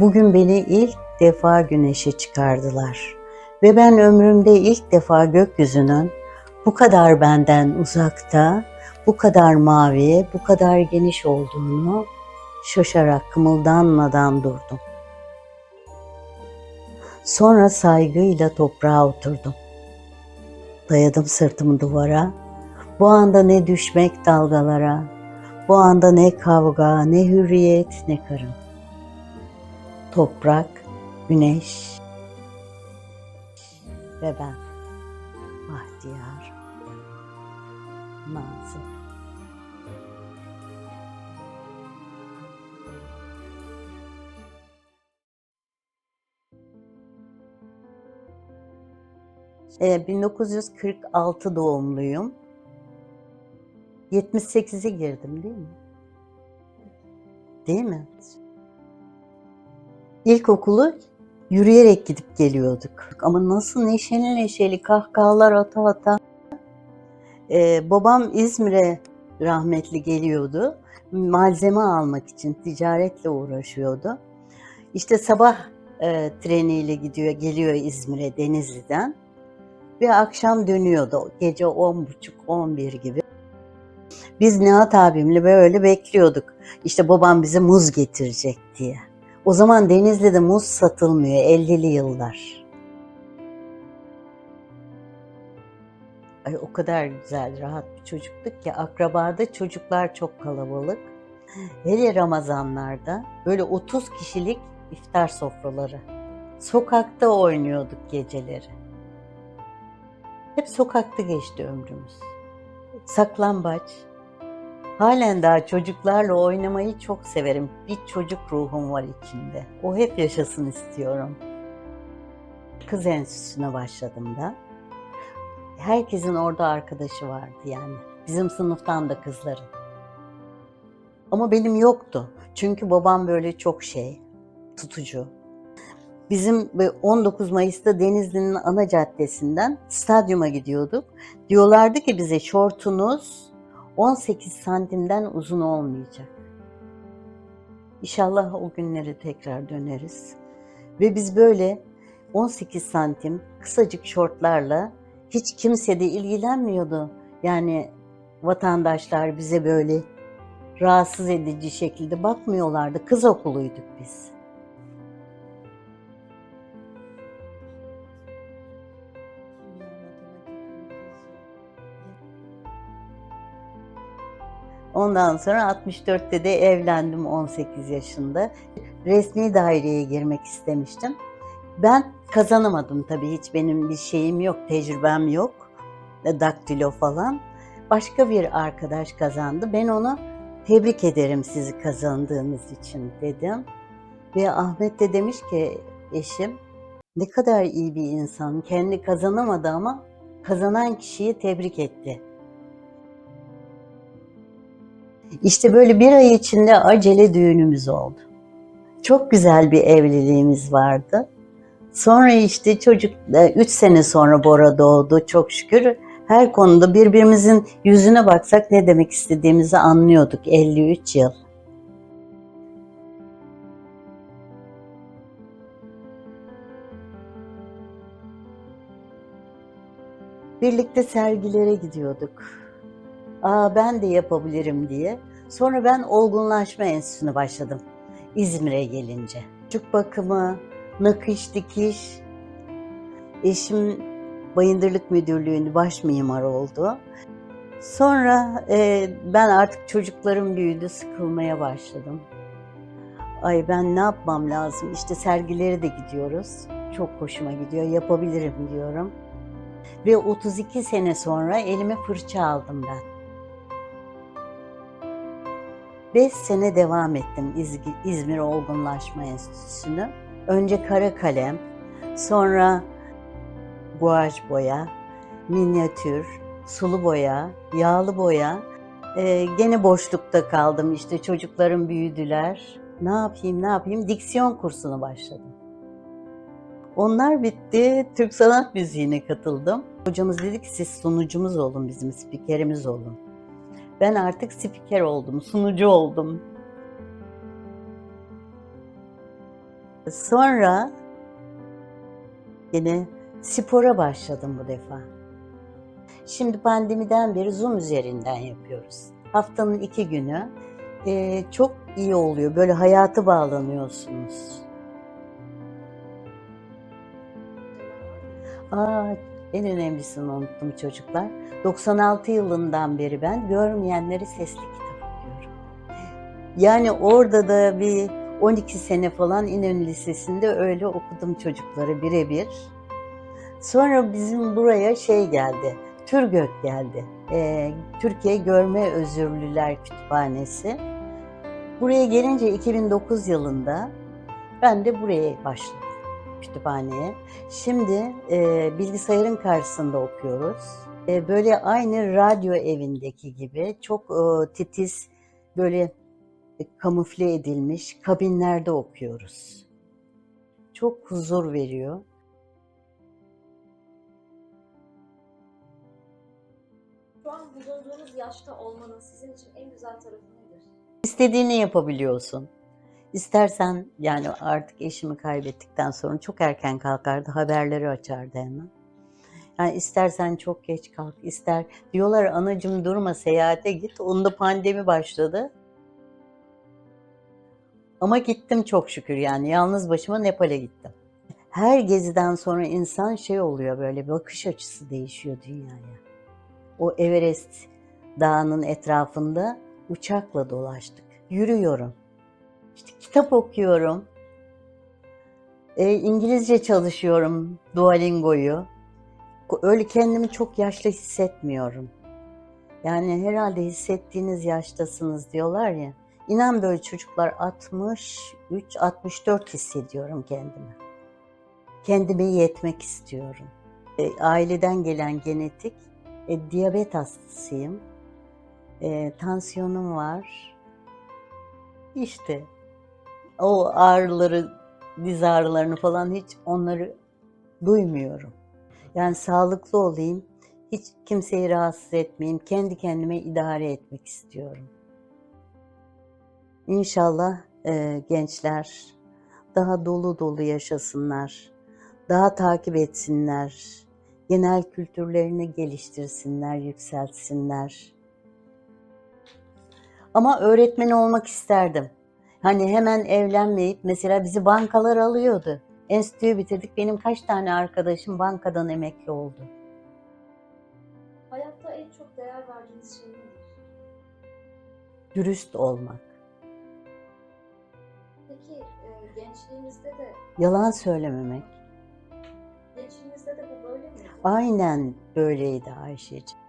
Bugün beni ilk defa güneşe çıkardılar. Ve ben ömrümde ilk defa gökyüzünün bu kadar benden uzakta, bu kadar mavi, bu kadar geniş olduğunu şaşarak kımıldanmadan durdum. Sonra saygıyla toprağa oturdum. Dayadım sırtımı duvara. Bu anda ne düşmek dalgalara, bu anda ne kavga, ne hürriyet, ne karın. Toprak, güneş ve ben. Bahtiyar, Nazım. Ee, 1946 doğumluyum. 78'e girdim değil mi? Değil mi? İlkokulu yürüyerek gidip geliyorduk. Ama nasıl neşeli neşeli kahkahalar ata ata. Ee, babam İzmir'e rahmetli geliyordu. Malzeme almak için ticaretle uğraşıyordu. İşte sabah e, treniyle gidiyor, geliyor İzmir'e Denizli'den. Ve akşam dönüyordu. Gece 10.30-11 gibi. Biz Nihat abimle böyle bekliyorduk. İşte babam bize muz getirecek diye. O zaman Denizli'de muz satılmıyor 50'li yıllar. Ay o kadar güzel, rahat bir çocuktuk ki akrabada çocuklar çok kalabalık. Hele Ramazanlarda böyle 30 kişilik iftar sofraları. Sokakta oynuyorduk geceleri. Hep sokakta geçti ömrümüz. Saklambaç. Halen daha çocuklarla oynamayı çok severim. Bir çocuk ruhum var içimde. O hep yaşasın istiyorum. Kız enstitüsüne başladım da. Herkesin orada arkadaşı vardı yani. Bizim sınıftan da kızların. Ama benim yoktu. Çünkü babam böyle çok şey, tutucu. Bizim 19 Mayıs'ta Denizli'nin ana caddesinden stadyuma gidiyorduk. Diyorlardı ki bize şortunuz 18 santimden uzun olmayacak. İnşallah o günlere tekrar döneriz. Ve biz böyle 18 santim kısacık şortlarla hiç kimse de ilgilenmiyordu. Yani vatandaşlar bize böyle rahatsız edici şekilde bakmıyorlardı. Kız okuluyduk biz. Ondan sonra 64'te de evlendim 18 yaşında. Resmi daireye girmek istemiştim. Ben kazanamadım tabii hiç benim bir şeyim yok, tecrübem yok. Daktilo falan. Başka bir arkadaş kazandı. Ben ona tebrik ederim sizi kazandığınız için dedim. Ve Ahmet de demiş ki eşim ne kadar iyi bir insan. Kendi kazanamadı ama kazanan kişiyi tebrik etti. İşte böyle bir ay içinde acele düğünümüz oldu. Çok güzel bir evliliğimiz vardı. Sonra işte çocuk, üç sene sonra Bora doğdu çok şükür. Her konuda birbirimizin yüzüne baksak ne demek istediğimizi anlıyorduk 53 yıl. Birlikte sergilere gidiyorduk. Aa ben de yapabilirim diye. Sonra ben olgunlaşma enstitüsüne başladım. İzmir'e gelince. Çocuk bakımı, nakış dikiş. Eşim Bayındırlık Müdürlüğü'nün baş mimarı oldu. Sonra e, ben artık çocuklarım büyüdü, sıkılmaya başladım. Ay ben ne yapmam lazım? İşte sergilere de gidiyoruz. Çok hoşuma gidiyor, yapabilirim diyorum. Ve 32 sene sonra elime fırça aldım ben. 5 sene devam ettim İzmir Olgunlaşma Enstitüsü'nü. Önce kara kalem, sonra guaj boya, minyatür, sulu boya, yağlı boya. Ee, gene boşlukta kaldım işte çocuklarım büyüdüler. Ne yapayım ne yapayım diksiyon kursuna başladım. Onlar bitti. Türk sanat müziğine katıldım. Hocamız dedi ki siz sunucumuz olun bizim spikerimiz olun. Ben artık spiker oldum, sunucu oldum. Sonra yine spora başladım bu defa. Şimdi pandemiden beri Zoom üzerinden yapıyoruz. Haftanın iki günü Ee, çok iyi oluyor. Böyle hayatı bağlanıyorsunuz. Aa, en önemlisini unuttum çocuklar. 96 yılından beri ben görmeyenleri sesli kitap okuyorum. Yani orada da bir 12 sene falan İnönü Lisesi'nde öyle okudum çocukları birebir. Sonra bizim buraya şey geldi, Türgök geldi. Ee, Türkiye Görme Özürlüler Kütüphanesi. Buraya gelince 2009 yılında ben de buraya başladım kütüphaneye. Şimdi e, bilgisayarın karşısında okuyoruz. E, böyle aynı radyo evindeki gibi çok e, titiz, böyle e, kamufle edilmiş kabinlerde okuyoruz. Çok huzur veriyor. Şu an bulunduğunuz yaşta olmanın sizin için en güzel tarafı nedir? İstediğini yapabiliyorsun. İstersen yani artık eşimi kaybettikten sonra çok erken kalkardı, haberleri açardı hemen. Yani istersen çok geç kalk, ister diyorlar anacım durma seyahate git. Onda pandemi başladı. Ama gittim çok şükür yani yalnız başıma Nepal'e gittim. Her geziden sonra insan şey oluyor böyle bakış açısı değişiyor dünyaya. O Everest dağının etrafında uçakla dolaştık. Yürüyorum. Kitap okuyorum. E, İngilizce çalışıyorum Duolingo'yu. Öyle kendimi çok yaşlı hissetmiyorum. Yani herhalde hissettiğiniz yaştasınız diyorlar ya. İnan böyle çocuklar 63, 64 hissediyorum kendimi. Kendime yetmek istiyorum. E, aileden gelen genetik e, diyabet hastasıyım. E, tansiyonum var. İşte o ağrıları, diz ağrılarını falan hiç onları duymuyorum. Yani sağlıklı olayım, hiç kimseyi rahatsız etmeyeyim, kendi kendime idare etmek istiyorum. İnşallah e, gençler daha dolu dolu yaşasınlar, daha takip etsinler, genel kültürlerini geliştirsinler, yükseltsinler. Ama öğretmen olmak isterdim. Hani hemen evlenmeyip mesela bizi bankalar alıyordu. Enstitüyü bitirdik. Benim kaç tane arkadaşım bankadan emekli oldu. Hayatta en çok değer verdiğiniz şey nedir? Dürüst olmak. Peki e, gençliğinizde de Yalan söylememek. gençliğinizde de bu böyle miydi? Aynen böyleydi Ayşeciğim.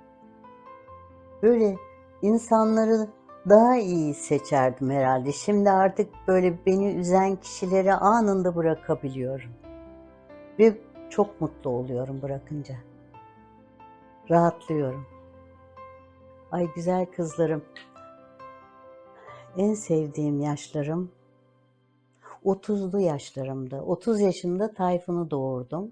Böyle insanları daha iyi seçerdim herhalde. Şimdi artık böyle beni üzen kişileri anında bırakabiliyorum. Ve çok mutlu oluyorum bırakınca. Rahatlıyorum. Ay güzel kızlarım. En sevdiğim yaşlarım 30'lu yaşlarımda. 30 yaşında Tayfun'u doğurdum.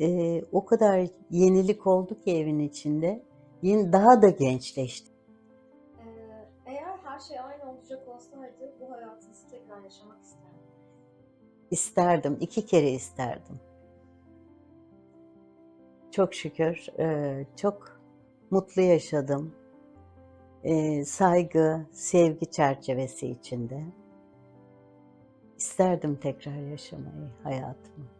Ee, o kadar yenilik oldu ki evin içinde. Yeni, daha da gençleştim. Her şey aynı olacak olsaydı bu hayatınızı tekrar yaşamak ister miydiniz? İsterdim, iki kere isterdim. Çok şükür e, çok mutlu yaşadım. E, saygı, sevgi çerçevesi içinde. İsterdim tekrar yaşamayı hayatımı.